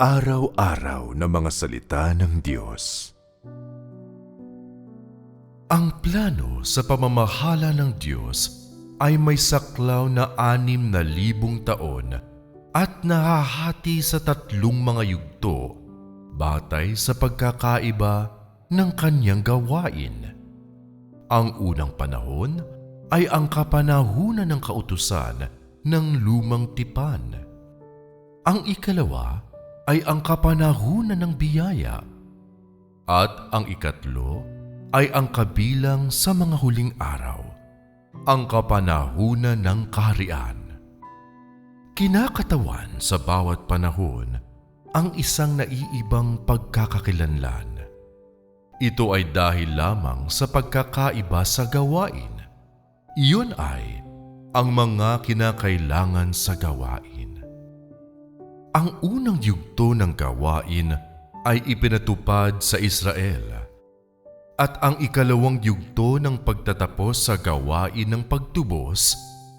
Araw-araw na mga salita ng Diyos. Ang plano sa pamamahala ng Diyos ay may saklaw na anim na libong taon at nahahati sa tatlong mga yugto batay sa pagkakaiba ng kanyang gawain. Ang unang panahon ay ang kapanahunan ng kautusan ng lumang tipan. Ang ikalawa ay ang kapanahunan ng biyaya. At ang ikatlo ay ang kabilang sa mga huling araw, ang kapanahunan ng kaharian. Kinakatawan sa bawat panahon ang isang naiibang pagkakakilanlan. Ito ay dahil lamang sa pagkakaiba sa gawain. Iyon ay ang mga kinakailangan sa gawain. Ang unang yugto ng gawain ay ipinatupad sa Israel at ang ikalawang yugto ng pagtatapos sa gawain ng pagtubos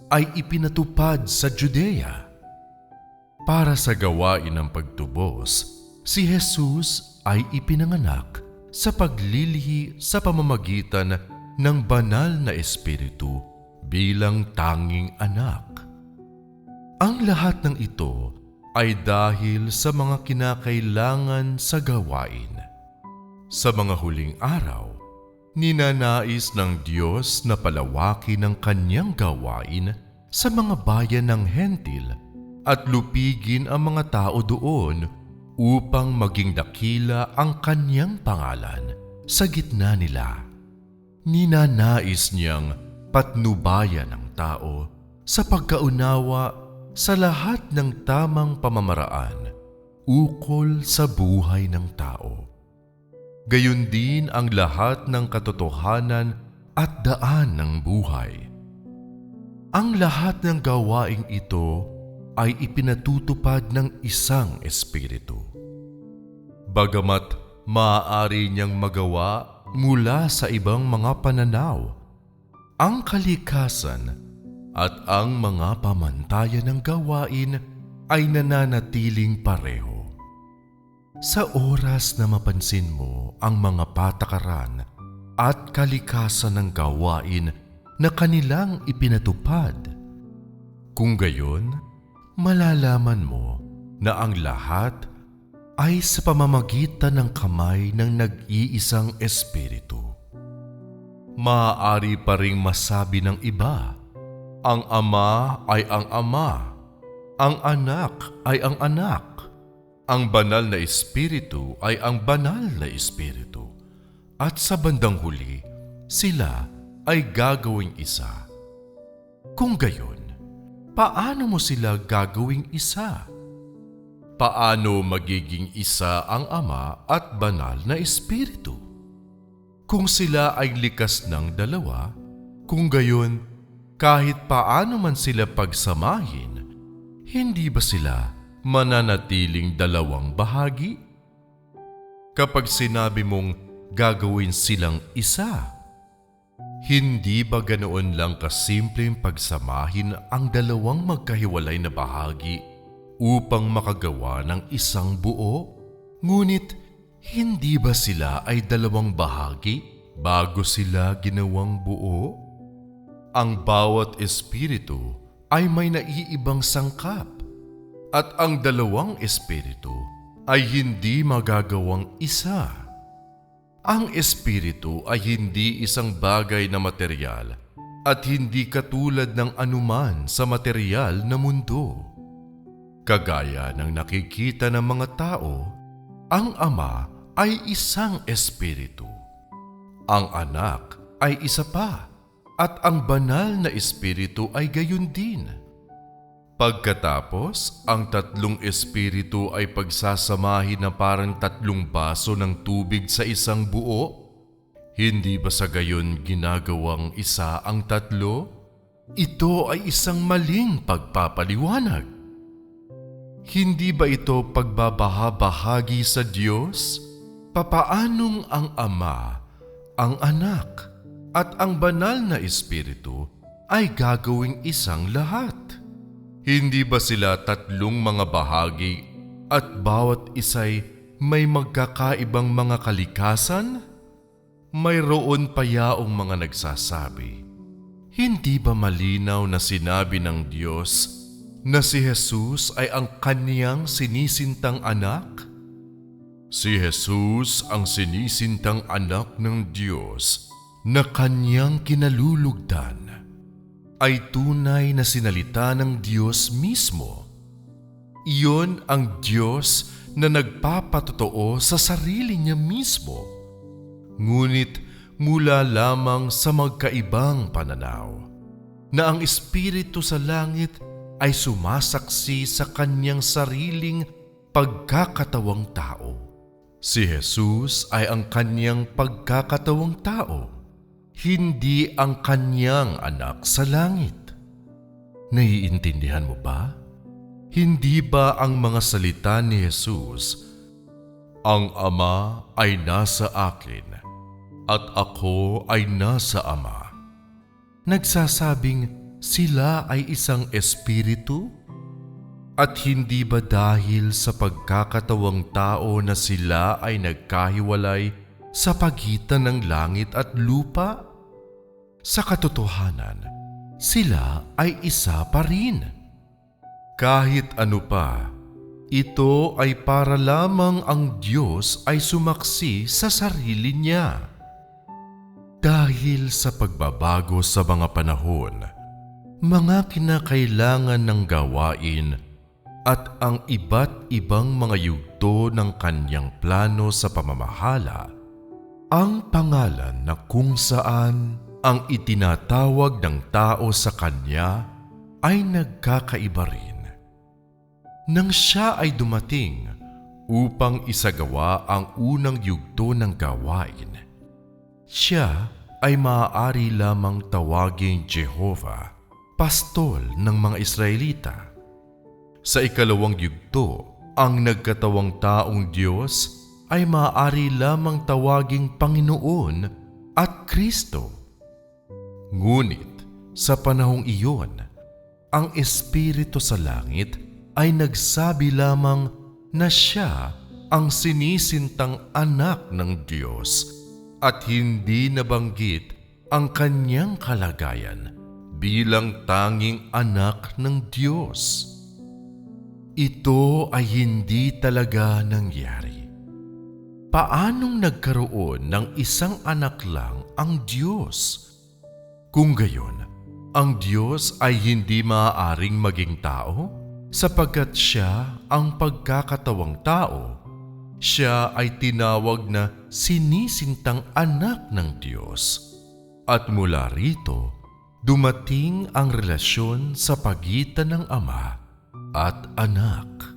ay ipinatupad sa Judea. Para sa gawain ng pagtubos, si Jesus ay ipinanganak sa paglilihi sa pamamagitan ng banal na espiritu bilang tanging anak. Ang lahat ng ito ay dahil sa mga kinakailangan sa gawain. Sa mga huling araw, ninanais ng Diyos na palawaki ng kanyang gawain sa mga bayan ng Hentil at lupigin ang mga tao doon upang maging dakila ang kanyang pangalan sa gitna nila. Ninanais niyang patnubayan ng tao sa pagkaunawa sa lahat ng tamang pamamaraan ukol sa buhay ng tao. Gayon din ang lahat ng katotohanan at daan ng buhay. Ang lahat ng gawaing ito ay ipinatutupad ng isang espiritu. Bagamat maaari niyang magawa mula sa ibang mga pananaw, ang kalikasan at ang mga pamantayan ng gawain ay nananatiling pareho. Sa oras na mapansin mo ang mga patakaran at kalikasan ng gawain na kanilang ipinatupad, kung gayon, malalaman mo na ang lahat ay sa pamamagitan ng kamay ng nag-iisang espiritu. Maaari pa ring masabi ng iba, ang ama ay ang ama, ang anak ay ang anak, ang banal na espiritu ay ang banal na espiritu, at sa bandang huli, sila ay gagawing isa. Kung gayon, paano mo sila gagawing isa? Paano magiging isa ang Ama at banal na Espiritu? Kung sila ay likas ng dalawa, kung gayon, kahit paano man sila pagsamahin, hindi ba sila mananatiling dalawang bahagi? Kapag sinabi mong gagawin silang isa, hindi ba ganoon lang kasimpleng pagsamahin ang dalawang magkahiwalay na bahagi upang makagawa ng isang buo? Ngunit hindi ba sila ay dalawang bahagi bago sila ginawang buo? Ang bawat espiritu ay may naiibang sangkap at ang dalawang espiritu ay hindi magagawang isa. Ang espiritu ay hindi isang bagay na material at hindi katulad ng anuman sa material na mundo. Kagaya ng nakikita ng mga tao, ang ama ay isang espiritu. Ang anak ay isa pa at ang banal na espiritu ay gayon din. Pagkatapos, ang tatlong espiritu ay pagsasamahin na parang tatlong baso ng tubig sa isang buo. Hindi ba sa gayon ginagawang isa ang tatlo? Ito ay isang maling pagpapaliwanag. Hindi ba ito pagbabaha-bahagi sa Diyos? Papaanong ang Ama, ang Anak, at ang banal na Espiritu ay gagawing isang lahat? Hindi ba sila tatlong mga bahagi at bawat isa'y may magkakaibang mga kalikasan? Mayroon pa yaong mga nagsasabi, Hindi ba malinaw na sinabi ng Diyos na si Jesus ay ang kaniyang sinisintang anak? Si Jesus ang sinisintang anak ng Diyos na kanyang kinalulugdan ay tunay na sinalita ng Diyos mismo. Iyon ang Diyos na nagpapatotoo sa sarili niya mismo ngunit mula lamang sa magkaibang pananaw na ang Espiritu sa langit ay sumasaksi sa kanyang sariling pagkakatawang tao. Si Jesus ay ang kanyang pagkakatawang tao, hindi ang kanyang anak sa langit. Naiintindihan mo ba? Hindi ba ang mga salita ni Jesus, Ang Ama ay nasa akin at ako ay nasa Ama. Nagsasabing sila ay isang espiritu? At hindi ba dahil sa pagkakatawang tao na sila ay nagkahiwalay sa pagitan ng langit at lupa? Sa katotohanan, sila ay isa pa rin. Kahit ano pa, ito ay para lamang ang Diyos ay sumaksi sa sarili niya. Dahil sa pagbabago sa mga panahon, mga kinakailangan ng gawain at ang iba't ibang mga yugto ng kanyang plano sa pamamahala, ang pangalan na kung saan ang itinatawag ng tao sa kanya ay nagkakaiba rin. Nang siya ay dumating upang isagawa ang unang yugto ng gawain, siya ay maaari lamang tawaging Jehovah, pastol ng mga Israelita. Sa ikalawang yugto, ang nagkatawang taong Diyos ay maaari lamang tawaging Panginoon at Kristo. Ngunit sa panahong iyon, ang Espiritu sa langit ay nagsabi lamang na siya ang sinisintang anak ng Diyos at hindi nabanggit ang kanyang kalagayan bilang tanging anak ng Diyos. Ito ay hindi talaga nangyari. Paanong nagkaroon ng isang anak lang ang Diyos? Kung gayon, ang Diyos ay hindi maaaring maging tao sapagkat siya ang pagkakatawang tao. Siya ay tinawag na sinisintang anak ng Diyos. At mula rito, dumating ang relasyon sa pagitan ng ama at anak.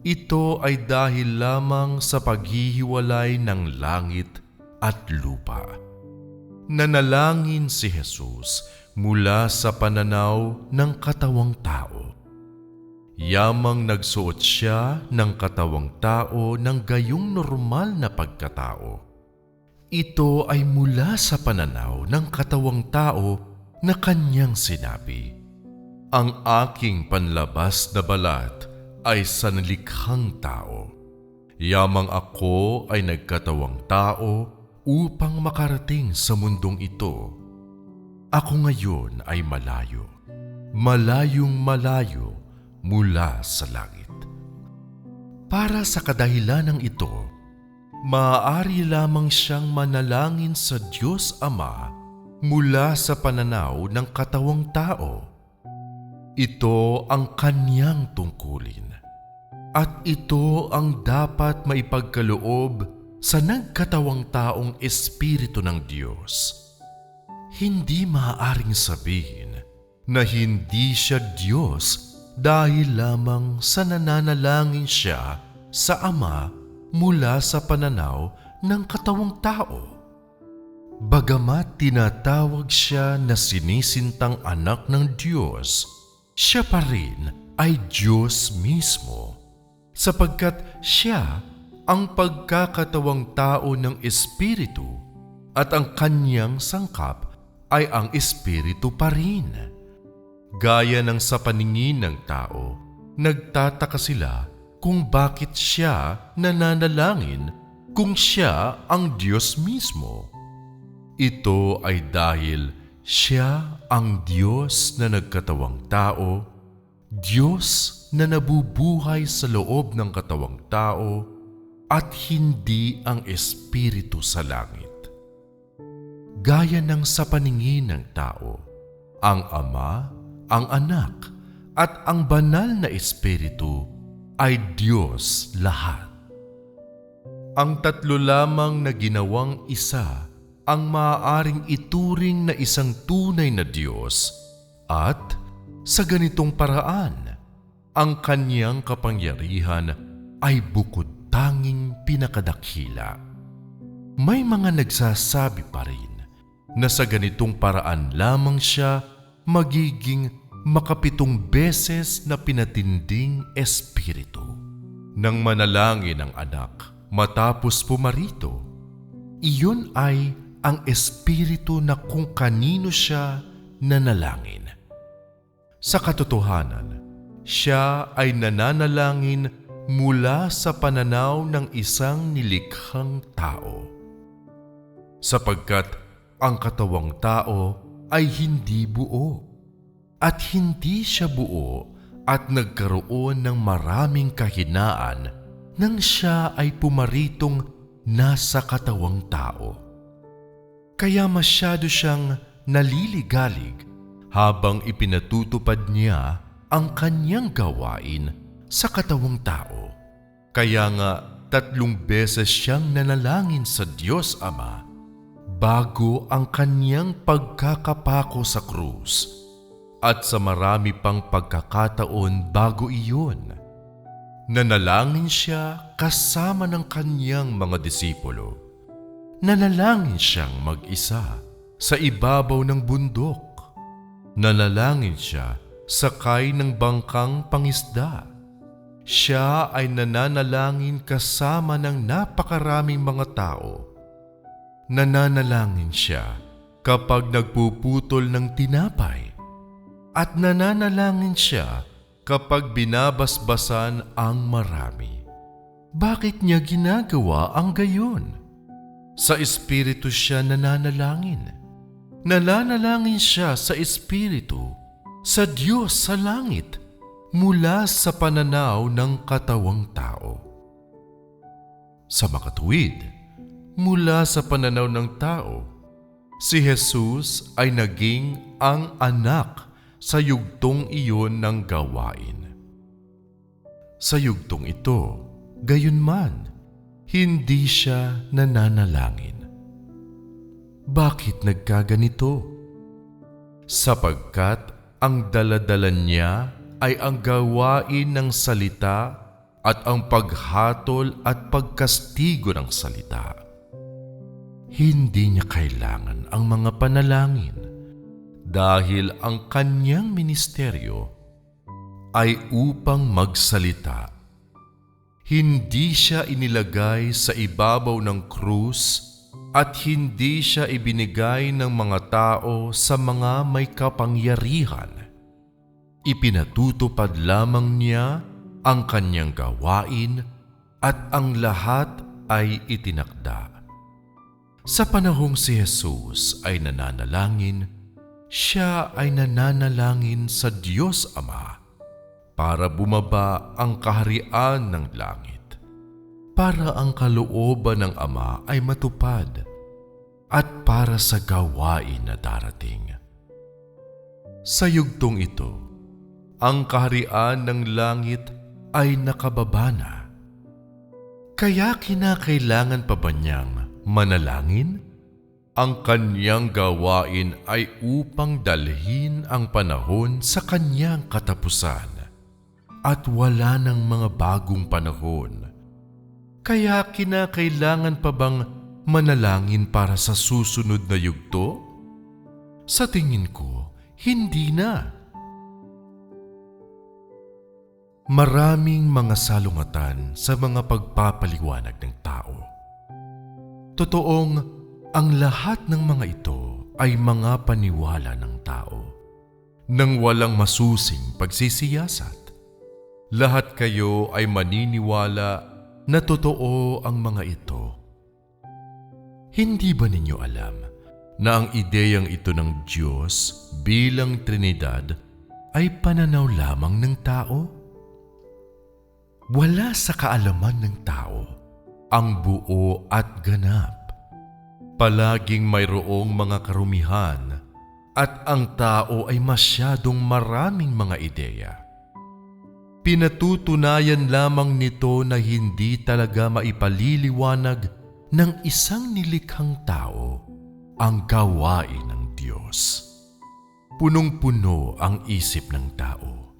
Ito ay dahil lamang sa paghihiwalay ng langit at lupa. Nanalangin si Jesus mula sa pananaw ng katawang tao. Yamang nagsuot siya ng katawang tao ng gayong normal na pagkatao. Ito ay mula sa pananaw ng katawang tao na kanyang sinabi, Ang aking panlabas na balat ay sanlikhang tao. Yamang ako ay nagkatawang tao upang makarating sa mundong ito. Ako ngayon ay malayo, malayong malayo mula sa langit. Para sa kadahilan ng ito, maaari lamang siyang manalangin sa Diyos Ama mula sa pananaw ng katawang tao. Ito ang kanyang tungkulin. At ito ang dapat maipagkaloob sa nagkatawang taong Espiritu ng Diyos. Hindi maaaring sabihin na hindi siya Diyos dahil lamang sa nananalangin siya sa Ama mula sa pananaw ng katawang tao. Bagamat tinatawag siya na sinisintang anak ng Diyos, siya pa rin ay Diyos mismo sapagkat siya ang pagkakatawang tao ng Espiritu at ang kanyang sangkap ay ang Espiritu pa rin. Gaya ng sa paningin ng tao, nagtataka sila kung bakit siya nananalangin kung siya ang Diyos mismo. Ito ay dahil siya ang Diyos na nagkatawang tao, Diyos na nabubuhay sa loob ng katawang tao at hindi ang Espiritu sa langit. Gaya ng sa paningin ng tao, ang Ama, ang Anak, at ang banal na Espiritu ay Diyos lahat. Ang tatlo lamang na ginawang isa ang maaaring ituring na isang tunay na Diyos at sa ganitong paraan, ang kanyang kapangyarihan ay bukod tanging pinakadakila. May mga nagsasabi pa rin na sa ganitong paraan lamang siya magiging makapitong beses na pinatinding espiritu. Nang manalangin ang anak matapos pumarito, iyon ay ang espiritu na kung kanino siya nanalangin. Sa katotohanan, siya ay nananalangin mula sa pananaw ng isang nilikhang tao. Sapagkat ang katawang tao ay hindi buo at hindi siya buo at nagkaroon ng maraming kahinaan nang siya ay pumaritong nasa katawang tao. Kaya masyado siyang naliligalig habang ipinatutupad niya ang kanyang gawain sa katawang tao. Kaya nga tatlong beses siyang nanalangin sa Diyos Ama bago ang kanyang pagkakapako sa krus at sa marami pang pagkakataon bago iyon. Nanalangin siya kasama ng kanyang mga disipulo Nanalangin siyang mag-isa sa ibabaw ng bundok. Nanalangin siya sakay ng bangkang pangisda. Siya ay nananalangin kasama ng napakaraming mga tao. Nananalangin siya kapag nagpuputol ng tinapay. At nananalangin siya kapag binabasbasan ang marami. Bakit niya ginagawa ang gayon? Sa Espiritu siya nananalangin. Nananalangin siya sa Espiritu, sa Diyos sa langit, mula sa pananaw ng katawang tao. Sa makatuwid, mula sa pananaw ng tao, si Jesus ay naging ang anak sa yugtong iyon ng gawain. Sa yugtong ito, gayunman, hindi siya nananalangin. Bakit nagkaganito? Sapagkat ang daladala niya ay ang gawain ng salita at ang paghatol at pagkastigo ng salita. Hindi niya kailangan ang mga panalangin dahil ang kanyang ministeryo ay upang magsalita hindi siya inilagay sa ibabaw ng krus at hindi siya ibinigay ng mga tao sa mga may kapangyarihan. Ipinatutupad lamang niya ang kanyang gawain at ang lahat ay itinakda. Sa panahong si Jesus ay nananalangin, siya ay nananalangin sa Diyos Ama para bumaba ang kaharian ng langit, para ang kalooban ng Ama ay matupad, at para sa gawain na darating. Sa yugtong ito, ang kaharian ng langit ay nakababa na. Kaya kinakailangan pa ba niyang manalangin? Ang kanyang gawain ay upang dalhin ang panahon sa kanyang katapusan at wala ng mga bagong panahon. Kaya kinakailangan pa bang manalangin para sa susunod na yugto? Sa tingin ko, hindi na. Maraming mga salungatan sa mga pagpapaliwanag ng tao. Totoong ang lahat ng mga ito ay mga paniwala ng tao nang walang masusing pagsisiyasat lahat kayo ay maniniwala na totoo ang mga ito. Hindi ba ninyo alam na ang ideyang ito ng Diyos bilang Trinidad ay pananaw lamang ng tao? Wala sa kaalaman ng tao ang buo at ganap. Palaging mayroong mga karumihan at ang tao ay masyadong maraming mga ideya. Pinatutunayan lamang nito na hindi talaga maipaliliwanag ng isang nilikhang tao ang gawain ng Diyos. Punong-puno ang isip ng tao.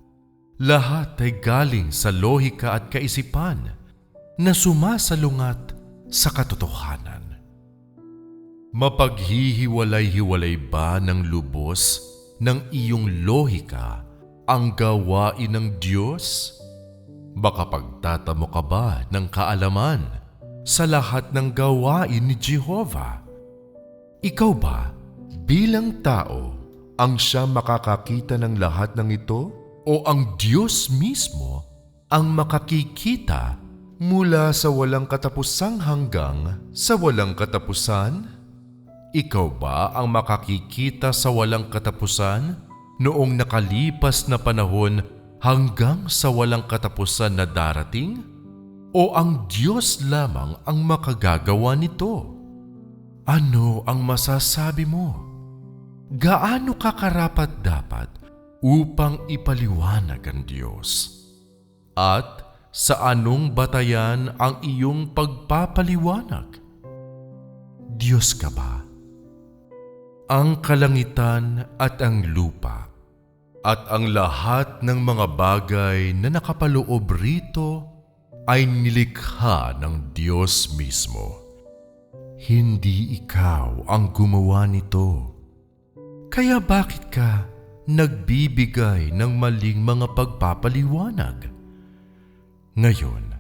Lahat ay galing sa lohika at kaisipan na sumasalungat sa katotohanan. Mapaghihiwalay-hiwalay ba ng lubos ng iyong lohika ang gawain ng Diyos? Baka pagtatamo ka ba ng kaalaman sa lahat ng gawain ni Jehovah? Ikaw ba, bilang tao, ang siya makakakita ng lahat ng ito? O ang Diyos mismo ang makakikita mula sa walang katapusang hanggang sa walang katapusan? Ikaw ba ang makakikita sa walang katapusan noong nakalipas na panahon hanggang sa walang katapusan na darating? O ang Diyos lamang ang makagagawa nito? Ano ang masasabi mo? Gaano ka karapat dapat upang ipaliwanag ang Diyos? At sa anong batayan ang iyong pagpapaliwanag? Diyos ka ba? Ang kalangitan at ang lupa at ang lahat ng mga bagay na nakapaloob rito ay nilikha ng Diyos mismo. Hindi ikaw ang gumawa nito. Kaya bakit ka nagbibigay ng maling mga pagpapaliwanag? Ngayon,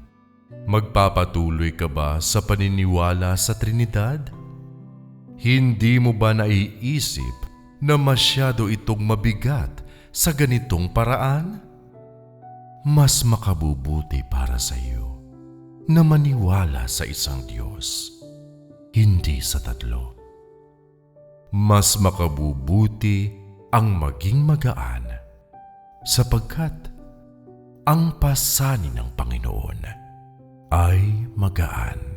magpapatuloy ka ba sa paniniwala sa Trinidad? Hindi mo ba naiisip na masyado itong mabigat sa ganitong paraan? Mas makabubuti para sa iyo na maniwala sa isang Diyos, hindi sa tatlo. Mas makabubuti ang maging magaan sapagkat ang pasanin ng Panginoon ay magaan.